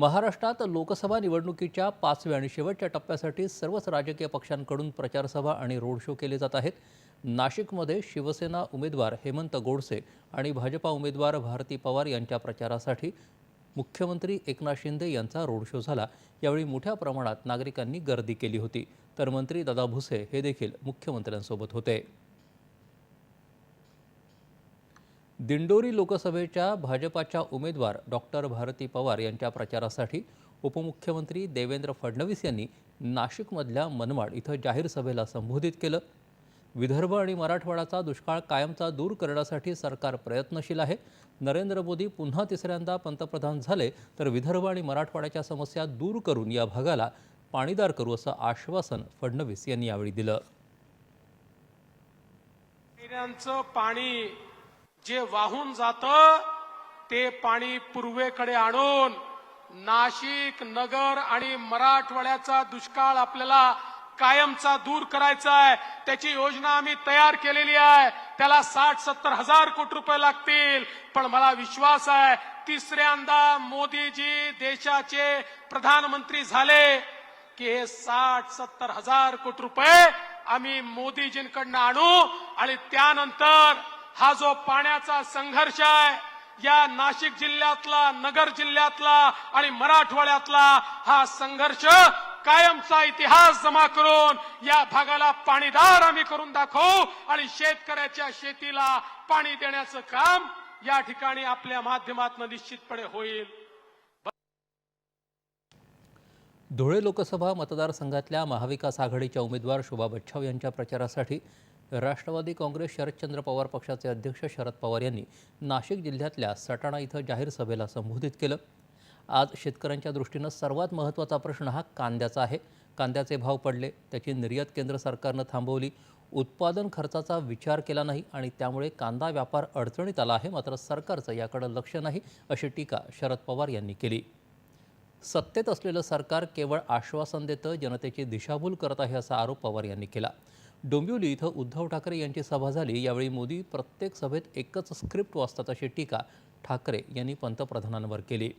महाराष्ट्रात लोकसभा निवडणुकीच्या पाचव्या आणि शेवटच्या टप्प्यासाठी सर्वच राजकीय पक्षांकडून प्रचारसभा आणि रोड शो केले जात आहेत. नाशिकमध्ये शिवसेना उमेदवार हेमंत गोडसे आणि भाजपा उमेदवार भारती पवार यांच्या प्रचारासाठी मुख्यमंत्री एकनाथ शिंदे यांचा रोड शो झाला. यावेळी मोठ्या प्रमाणात नागरिकांनी गर्दी केली होती. तर मंत्री दादा भुसे हे देखील मुख्यमंत्र्यांसोबत होते. दिंडोरी लोकसभेच्या भाजपाच्या उमेदवार डॉक्टर भारती पवार यांच्या प्रचारासाठी उपमुख्यमंत्री देवेंद्र फडणवीस यांनी नाशिकमधल्या मनमाड इथं जाहीर सभेला संबोधित केलं. विदर्भ आणि मराठवाड्याचा दुष्काळ कायमचा दूर करण्यासाठी सरकार प्रयत्नशील आहे. नरेंद्र मोदी पुन्हा तिसऱ्यांदा पंतप्रधान झाले तर विदर्भ आणि मराठवाड्याच्या समस्या दूर करून या भागाला पाणीदार करू असं आश्वासन फडणवीस यांनी यावेळी दिलं. पाणी जे वाहून जातं ते पाणी पूर्वेकडे आणून नाशिक नगर आणि मराठवाड्याचा दुष्काळ आपल्याला कायमचा दूर करायचा आहे. त्याची योजना आम्ही तयार केलेली आहे. त्याला साठ सत्तर हजार कोटी रुपये लागतील. पण मला विश्वास आहे तिसऱ्यांदा मोदीजी देशाचे प्रधानमंत्री झाले की हे साठ सत्तर हजार कोटी रुपये आम्ही मोदीजींकडनं आणू आणि त्यानंतर हा जो पाण्याचा संघर्ष आहे या नाशिक जिल्ह्यातला नगर जिल्ह्यातला आणि मराठवाड्यातला हा संघर्ष कायमचा इतिहास जमा करून या भागाला पाणीदार आम्ही करून दाखवू आणि शेतकऱ्याच्या शेतीला पाणी देण्याचं काम या ठिकाणी आपल्या माध्यमातून निश्चितपणे होईल. धुळे लोकसभा मतदारसंघातल्या महाविकास आघाडीच्या उमेदवार शोभा बच्छाव यांच्या प्रचारासाठी राष्ट्रवादी काँग्रेस शरदचंद्र पवार पक्षाचे अध्यक्ष शरद पवार यांनी नाशिक जिल्ह्यातल्या सटाणा इथं जाहीर सभेला संबोधित केलं. आज शेतकऱ्यांच्या दृष्टीनं सर्वात महत्त्वाचा प्रश्न हा कांद्याचा आहे. कांद्याचे भाव पडले त्याची निर्यात केंद्र सरकारनं थांबवली उत्पादन खर्चाचा विचार केला नाही आणि त्यामुळे कांदा व्यापार अडचणीत आला आहे मात्र सरकारचं याकडे लक्ष नाही अशी टीका शरद पवार यांनी केली. सत्तेत असलेलं सरकार केवळ आश्वासन देतं जनतेची दिशाभूल करत आहे असा आरोप पवार यांनी केला. डोंबिवली इथं उद्धव ठाकरे यांची सभा झाली. यावेळी मोदी प्रत्येक सभेत एकच स्क्रिप्ट वाचतात अशी टीका ठाकरे यांनी पंतप्रधानांवर केली.